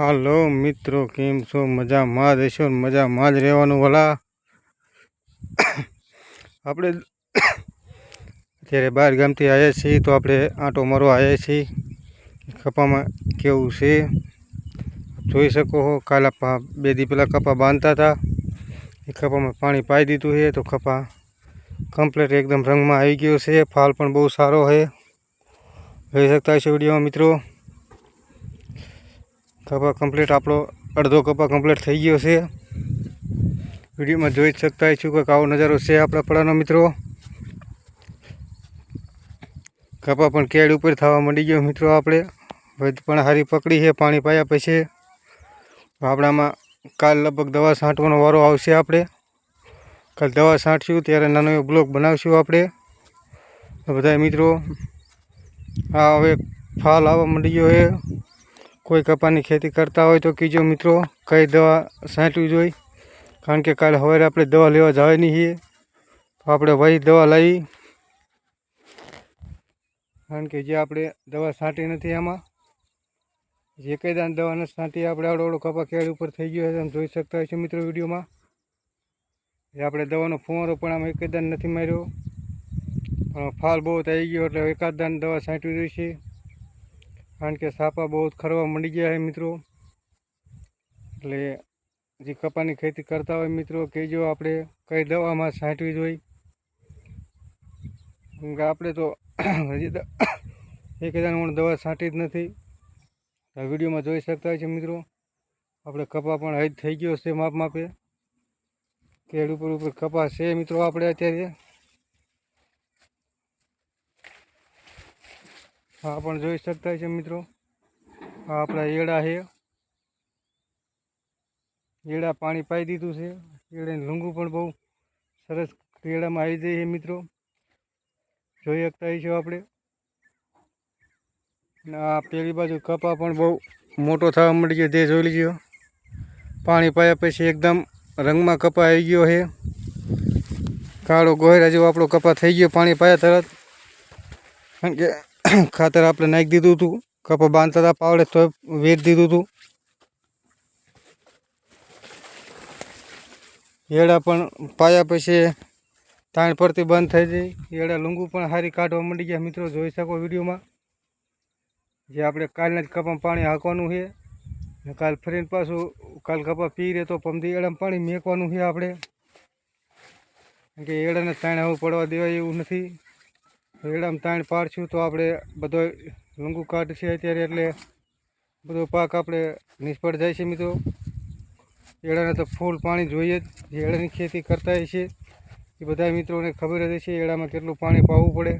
હાલો મિત્રો, કેમ છો? મજામાં જ હશો મજામાં જ રહેવાનું ભલા? આપણે અત્યારે બહાર ગામથી આવ્યા છીએ તો આપણે આંટો મારવા આવ્યા છીએ. કપામાં કેવું છે? જોઈ શકો છો કાલે બે દી પહેલાં કપા બાંધતા હતા. એ કપામાં પાણી પાઈ દીધું છે તો કપા કમ્પ્લેટ એકદમ રંગમાં આવી ગયો છે. ફાલ પણ બહુ સારો છે. જોઈ શકતા હશો વિડીયોમાં મિત્રો? કપા કમ્પ્લીટ આપણો અડધો કપા કમ્પ્લીટ થઈ ગયો છે. વિડીયોમાં જોઈ જ શકતા છું કે આવો નજારો છે આપણા પડાનો મિત્રો. કપા પણ કેળ ઉપર થવા માંડી ગયો મિત્રો આપણે. વધ પણ હારી પકડી છે, પાણી પાયા પછી. આપણામાં કાલ લગભગ દવા છાંટવાનો વારો આવશે આપણે. કાલ દવા છાંટશું ત્યારે નાનો એવો બ્લોક બનાવશું આપણે. બધા મિત્રો, આ હવે ફાલ આવવા માંડી ગયો છે. કોઈ કપાની ખેતી કરતા હોય તો કીજો મિત્રો, કઈ દવા છાંટવી જોઈએ? કારણ કે કાલે સવારે આપણે દવા લેવા જવાની છીએ. તો આપણે વહી દવા લાવી કારણ કે જે આપણે દવા છાંટી નથી આમાં. જે કંઈ દાન દવા નથી છાંટી, આપણે આવડો આવડો કપા કેળ ઉપર થઈ ગયો છે. તમે જોઈ શકતા હશો મિત્રો વિડીયોમાં. એ આપણે દવાનો ફુવારો પણ આમાં એક દાન નથી માર્યો. પણ ફાલ બહુ થઈ ગયો, એટલે એકાદ દાન દવા છાંટવી જોઈશે કારણ કે સાપા બહુ ખરવા મંડી ગયા છે મિત્રો. એટલે જે કપાની ખેતી કરતા હોય મિત્રો, કહેજો આપણે કઈ દવામાં છાંટવી જોઈએ. કે આપણે તો હજી એક હજાર પણ દવા છાંટી જ નથી. વિડીયોમાં જોઈ શકતા છે મિત્રો. આપણે કપા પણ હજ થઈ ગયો છે માપ માપે. કેળ ઉપર ઉપર કપા છે મિત્રો આપણે અત્યારે. આ પણ જોઈ શકતા છે મિત્રો. આ આપણા એડા છે. એડા પાણી પાઈ દીધું છે. એડાની લૂંગું પણ બહુ સરસ એડામાં આવી જાય છે મિત્રો. જોઈ શકતા છો આપણે. આ પેલી બાજુ કપા પણ બહુ મોટો થવા મળી ગયો તે જોઈ લીજો. પાણી પાયા પછી એકદમ રંગમાં કપા આવી ગયો છે. કાળો ગોહેરા જેવો આપણો કપા થઈ ગયો, પાણી પાયા તરત. કારણ કે ખાતર આપણે નાખી દીધું હતું. કપા બાંધતા હતા પાવડે તો વેચ દીધું હતું. એડા પણ પાયા પછી તાણ પરથી બંધ થઈ જઈ એડા લૂંગું પણ સારી કાઢવા માંડી ગયા. મિત્રો જોઈ શકો વિડીયોમાં જે આપણે કાલના જ કપામાં પાણી હાંકવાનું છે. ને કાલ ફરીને પાછું કાલ કપા પી રહે તો પમદી એડામાં પાણી મેકવાનું છે આપણે. કે એડાને તાણે આવું પડવા દેવાય એવું નથી. એડામાં તાણ પાડશું તો આપણે બધો લંગુ કાઢશે અત્યારે એટલે બધો પાક આપણે નિષ્ફળ જાય છે મિત્રો. એડાને તો ફૂલ પાણી જોઈએ જ એડાની ખેતી કરતા હોય છે. એ બધા મિત્રોને ખબર જ છે એડામાં કેટલું પાણી પાવું પડે.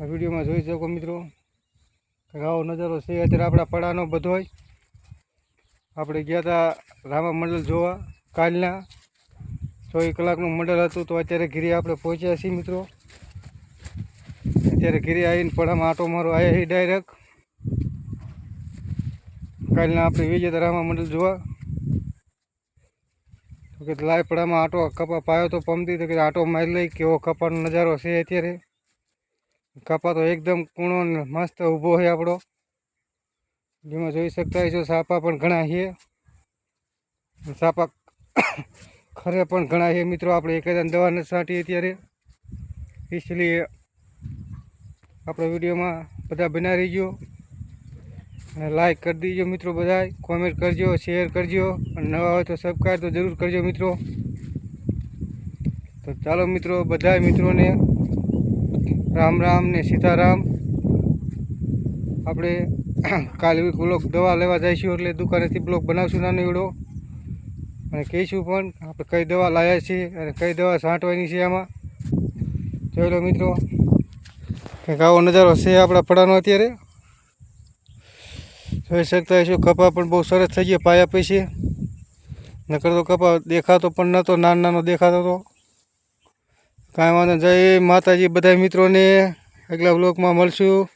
આ વિડીયોમાં જોઈ શકો મિત્રો આવો નજારો છે. અત્યારે આપણા પડાનો બધોય આપણે ગયા હતા રામા મંડળ જોવા, કાલના. ચોવીસ કલાકનું મંડળ હતું તો અત્યારે ઘીરે આપણે પહોંચ્યા છીએ મિત્રો. અત્યારે ઘીરે આવીને પડામાં આટો મારો આવ્યા છીએ ડાયરેક્ટ કાલના આપણે વિજય હતા રામા મંડળ જોવા તો કે લાય પડામાં આટો કપા પાયો તો પમતી તો કે આટો મારી લઈ કેવો કપાનો નજારો છે અત્યારે કપા તો એકદમ કૂણો ને મસ્ત ઊભો છે આપણો જેમાં જોઈ શકતા હોય છો સાપા પણ ઘણા છે સાપા ખરે પણ ઘણા છે મિત્રો આપણે એક હજાર દવા નથી છાંટી અત્યારે इसलिए આપણા વિડીયોમાં બધા બના રહીજો. લાઈક કરી દીજો મિત્રો બધા કોમેન્ટ કરજો શેર કરજો. અને નવા હોય તો સબસ્ક્રાઈબ તો જરૂર કરજો મિત્રો. તો ચાલો મિત્રો બધા મિત્રોને રામ રામ ને સીતારામ. આપણે કાલે બ્લોક દવા લેવા જઈશું એટલે દુકાનેથી બ્લોક બનાવશું નાનો એવડો. અને કહીશું પણ આપણે કઈ દવા લાવ્યા છીએ અને કઈ દવા છાંટવાની છે આમાં. જોઈ લો મિત્રો. કંઈક આવો નજારો છે આપણા પડાનો અત્યારે. જોઈ શકતા હશો, કપા પણ બહુ સરસ થઈ ગયો, પાયા પછી. નકર તો કપા દેખાતો પણ નહોતો નાનો નાનો દેખાતો હતો કાંઈ વાંધો. જય માતાજી બધા મિત્રોને. આગલા બ્લોકમાં મળશું.